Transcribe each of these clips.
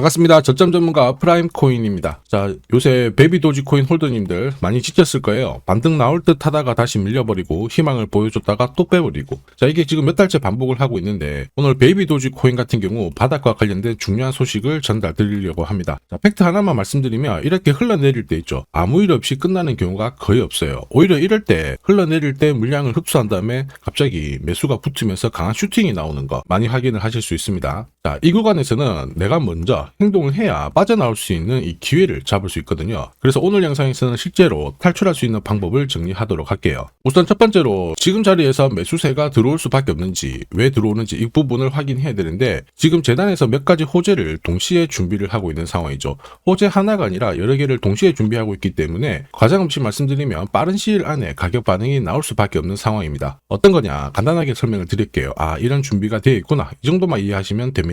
반갑습니다. 저점 전문가 프라임 코인입니다. 자, 요새 베비 도지 코인 홀더님들 많이 지쳤을 거예요. 반등 나올 듯 하다가 다시 밀려버리고 희망을 보여줬다가 또 빼버리고. 자, 이게 지금 몇 달째 반복을 하고 있는데 오늘 베이비 도지 코인 같은 경우 바닥과 관련된 중요한 소식을 전달 드리려고 합니다. 자, 팩트 하나만 말씀드리면 이렇게 흘러내릴 때 있죠. 아무 일 없이 끝나는 경우가 거의 없어요. 오히려 이럴 때 흘러내릴 때 물량을 흡수한 다음에 갑자기 매수가 붙으면서 강한 슈팅이 나오는 거 많이 확인을 하실 수 있습니다. 자, 이 구간에서는 내가 먼저 행동을 해야 빠져나올 수 있는 이 기회를 잡을 수 있거든요. 그래서 오늘 영상에서는 실제로 탈출할 수 있는 방법을 정리하도록 할게요. 우선 첫 번째로 지금 자리에서 매수세가 들어올 수밖에 없는지 왜 들어오는지 이 부분을 확인해야 되는데 지금 재단에서 몇 가지 호재를 동시에 준비를 하고 있는 상황이죠. 호재 하나가 아니라 여러 개를 동시에 준비하고 있기 때문에 과장 없이 말씀드리면 빠른 시일 안에 가격 반응이 나올 수밖에 없는 상황입니다. 어떤 거냐 간단하게 설명을 드릴게요. 아 이런 준비가 되어 있구나 이 정도만 이해하시면 됩니다.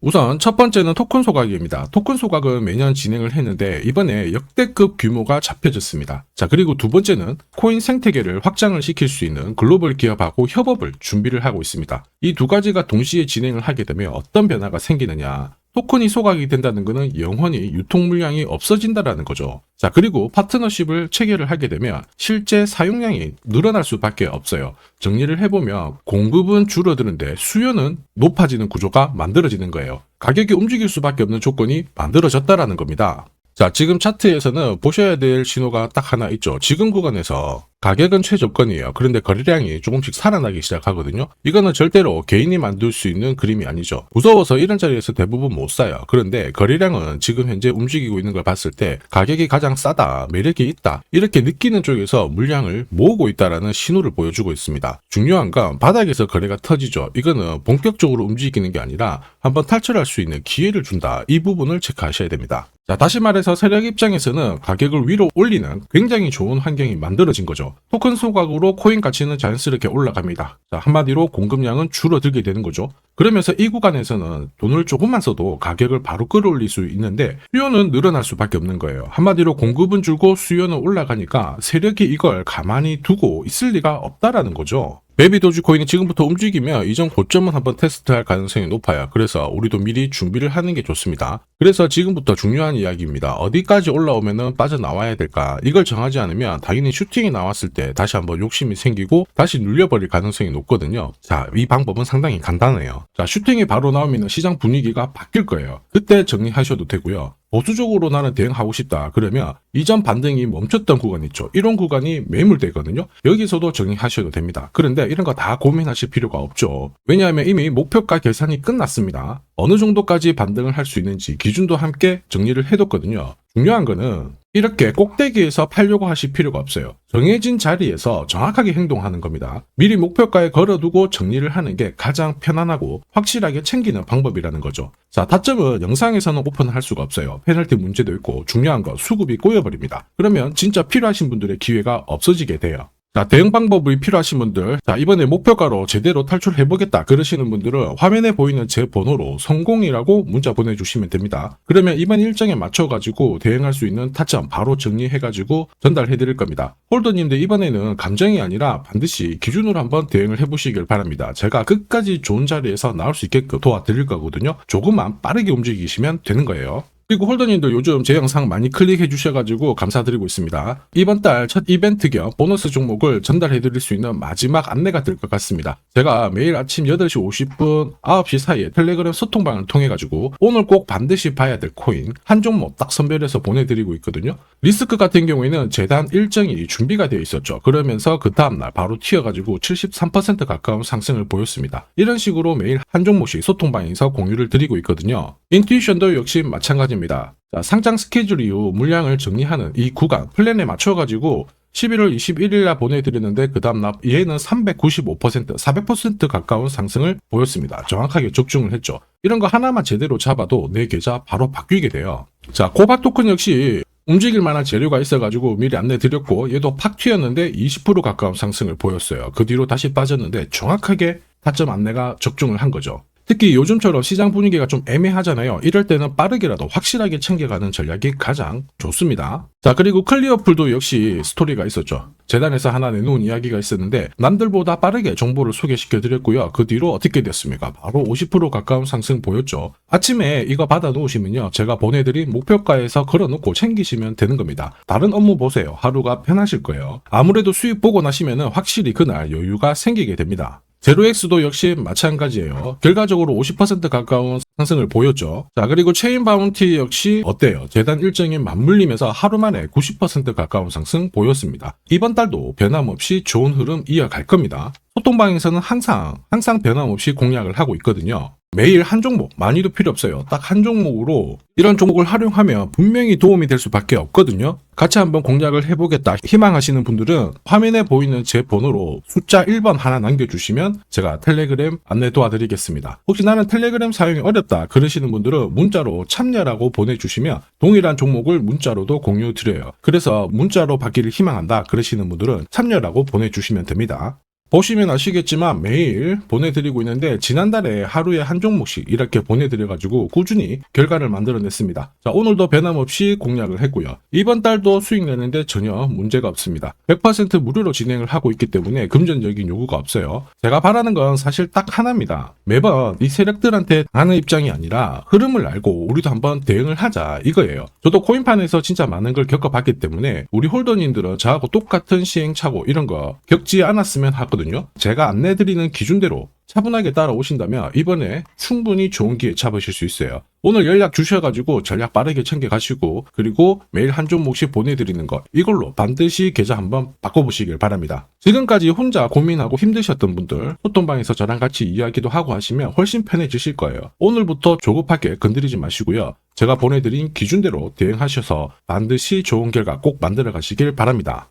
우선 첫 번째는 토큰 소각입니다. 토큰 소각은 매년 진행을 했는데 이번에 역대급 규모가 잡혀졌습니다. 자 그리고 두 번째는 코인 생태계를 확장을 시킬 수 있는 글로벌 기업하고 협업을 준비를 하고 있습니다. 이 두 가지가 동시에 진행을 하게 되면 어떤 변화가 생기느냐 토큰이 소각이 된다는 것은 영원히 유통 물량이 없어진다라는 거죠. 자, 그리고 파트너십을 체결을 하게 되면 실제 사용량이 늘어날 수밖에 없어요. 정리를 해보면 공급은 줄어드는데 수요는 높아지는 구조가 만들어지는 거예요. 가격이 움직일 수밖에 없는 조건이 만들어졌다라는 겁니다. 자, 지금 차트에서는 보셔야 될 신호가 딱 하나 있죠. 지금 구간에서 가격은 최저권이에요. 그런데 거래량이 조금씩 살아나기 시작하거든요. 이거는 절대로 개인이 만들 수 있는 그림이 아니죠. 무서워서 이런 자리에서 대부분 못 사요. 그런데 거래량은 지금 현재 움직이고 있는 걸 봤을 때 가격이 가장 싸다, 매력이 있다 이렇게 느끼는 쪽에서 물량을 모으고 있다라는 신호를 보여주고 있습니다. 중요한 건 바닥에서 거래가 터지죠. 이거는 본격적으로 움직이는 게 아니라 한번 탈출할 수 있는 기회를 준다. 이 부분을 체크하셔야 됩니다. 자, 다시 말해서 세력 입장에서는 가격을 위로 올리는 굉장히 좋은 환경이 만들어진 거죠. 토큰 소각으로 코인 가치는 자연스럽게 올라갑니다. 자, 한마디로 공급량은 줄어들게 되는 거죠. 그러면서 이 구간에서는 돈을 조금만 써도 가격을 바로 끌어올릴 수 있는데 수요는 늘어날 수밖에 없는 거예요. 한마디로 공급은 줄고 수요는 올라가니까 세력이 이걸 가만히 두고 있을 리가 없다라는 거죠. 베비 도지코인이 지금부터 움직이면 이전 고점은 한번 테스트할 가능성이 높아요. 그래서 우리도 미리 준비를 하는 게 좋습니다. 그래서 지금부터 중요한 이야기입니다. 어디까지 올라오면은 빠져나와야 될까? 이걸 정하지 않으면 당연히 슈팅이 나왔을 때 다시 한번 욕심이 생기고 다시 눌려버릴 가능성이 높거든요. 자, 이 방법은 상당히 간단해요. 자, 슈팅이 바로 나오면 시장 분위기가 바뀔 거예요. 그때 정리하셔도 되고요. 보수적으로 나는 대응하고 싶다. 그러면 이전 반등이 멈췄던 구간 있죠. 이런 구간이 매물대거든요. 여기서도 정리하셔도 됩니다. 그런데 이런 거 다 고민하실 필요가 없죠. 왜냐하면 이미 목표가 계산이 끝났습니다. 어느 정도까지 반등을 할 수 있는지 기준도 함께 정리를 해뒀거든요. 중요한 거는 이렇게 꼭대기에서 팔려고 하실 필요가 없어요. 정해진 자리에서 정확하게 행동하는 겁니다. 미리 목표가에 걸어두고 정리를 하는 게 가장 편안하고 확실하게 챙기는 방법이라는 거죠. 자, 타점은 영상에서는 오픈할 수가 없어요. 페널티 문제도 있고 중요한 건 수급이 꼬여버립니다. 그러면 진짜 필요하신 분들의 기회가 없어지게 돼요. 자, 대응 방법이 필요하신 분들, 자, 이번에 목표가로 제대로 탈출해보겠다 그러시는 분들은 화면에 보이는 제 번호로 성공이라고 문자 보내주시면 됩니다. 그러면 이번 일정에 맞춰가지고 대응할 수 있는 타점 바로 정리해가지고 전달해드릴 겁니다. 홀더님들 이번에는 감정이 아니라 반드시 기준으로 한번 대응을 해보시길 바랍니다. 제가 끝까지 좋은 자리에서 나올 수 있게끔 도와드릴 거거든요. 조금만 빠르게 움직이시면 되는 거예요. 그리고 홀더님들 요즘 제 영상 많이 클릭해 주셔가지고 감사드리고 있습니다. 이번 달 첫 이벤트 겸 보너스 종목을 전달해 드릴 수 있는 마지막 안내가 될 것 같습니다. 제가 매일 아침 8시 50분, 9시 사이에 텔레그램 소통방을 통해 가지고 오늘 꼭 반드시 봐야 될 코인 한 종목 딱 선별해서 보내드리고 있거든요. 리스크 같은 경우에는 재단 일정이 준비가 되어 있었죠. 그러면서 그 다음날 바로 튀어가지고 73% 가까운 상승을 보였습니다. 이런 식으로 매일 한 종목씩 소통방에서 공유를 드리고 있거든요. 인투이션도 역시 마찬가지 입니다. 자, 상장 스케줄 이후 물량을 정리하는 이 구간 플랜에 맞춰가지고 11월 21일 날 보내드리는데 그 다음 날 얘는 395% 400% 가까운 상승을 보였습니다. 정확하게 적중을 했죠. 이런 거 하나만 제대로 잡아도 내 계좌 바로 바뀌게 돼요. 자 코박 토큰 역시 움직일 만한 재료가 있어가지고 미리 안내 드렸고 얘도 팍 튀었는데 20% 가까운 상승을 보였어요. 그 뒤로 다시 빠졌는데 정확하게 타점 안내가 적중을 한 거죠. 특히 요즘처럼 시장 분위기가 좀 애매하잖아요. 이럴 때는 빠르게라도 확실하게 챙겨가는 전략이 가장 좋습니다. 자, 그리고 클리어풀도 역시 스토리가 있었죠. 재단에서 하나 내놓은 이야기가 있었는데 남들보다 빠르게 정보를 소개시켜 드렸고요. 그 뒤로 어떻게 됐습니까? 바로 50% 가까운 상승 보였죠. 아침에 이거 받아 놓으시면요. 제가 보내드린 목표가에서 걸어놓고 챙기시면 되는 겁니다. 다른 업무 보세요. 하루가 편하실 거예요. 아무래도 수익 보고 나시면은 확실히 그날 여유가 생기게 됩니다. 제로엑스도 역시 마찬가지예요. 결과적으로 50% 가까운 상승을 보였죠. 자, 그리고 체인 바운티 역시 어때요? 재단 일정이 맞물리면서 하루 만에 90% 가까운 상승 보였습니다. 이번 달도 변함없이 좋은 흐름 이어갈 겁니다. 소통방에서는 항상, 항상 변함없이 공략을 하고 있거든요. 매일 한 종목, 많이도 필요 없어요. 딱 한 종목으로 이런 종목을 활용하면 분명히 도움이 될 수밖에 없거든요. 같이 한번 공략을 해보겠다 희망하시는 분들은 화면에 보이는 제 번호로 숫자 1번 하나 남겨주시면 제가 텔레그램 안내 도와드리겠습니다. 혹시 나는 텔레그램 사용이 어렵다 그러시는 분들은 문자로 참여라고 보내주시면 동일한 종목을 문자로도 공유 드려요. 그래서 문자로 받기를 희망한다 그러시는 분들은 참여라고 보내주시면 됩니다. 보시면 아시겠지만 매일 보내드리고 있는데 지난달에 하루에 한 종목씩 이렇게 보내드려가지고 꾸준히 결과를 만들어냈습니다. 자 오늘도 변함없이 공략을 했고요. 이번 달도 수익 내는데 전혀 문제가 없습니다. 100% 무료로 진행을 하고 있기 때문에 금전적인 요구가 없어요. 제가 바라는 건 사실 딱 하나입니다. 매번 이 세력들한테 하는 입장이 아니라 흐름을 알고 우리도 한번 대응을 하자 이거예요. 저도 코인판에서 진짜 많은 걸 겪어봤기 때문에 우리 홀더님들은 저하고 똑같은 시행착오 이런 거 겪지 않았으면 하거든요. 제가 안내드리는 기준대로 차분하게 따라오신다면 이번에 충분히 좋은 기회 잡으실 수 있어요. 오늘 연락 주셔가지고 전략 빠르게 챙겨가시고 그리고 매일 한 종목씩 보내드리는 거 이걸로 반드시 계좌 한번 바꿔보시길 바랍니다. 지금까지 혼자 고민하고 힘드셨던 분들 소통방에서 저랑 같이 이야기도 하고 하시면 훨씬 편해지실 거예요. 오늘부터 조급하게 건드리지 마시고요. 제가 보내드린 기준대로 대응하셔서 반드시 좋은 결과 꼭 만들어 가시길 바랍니다.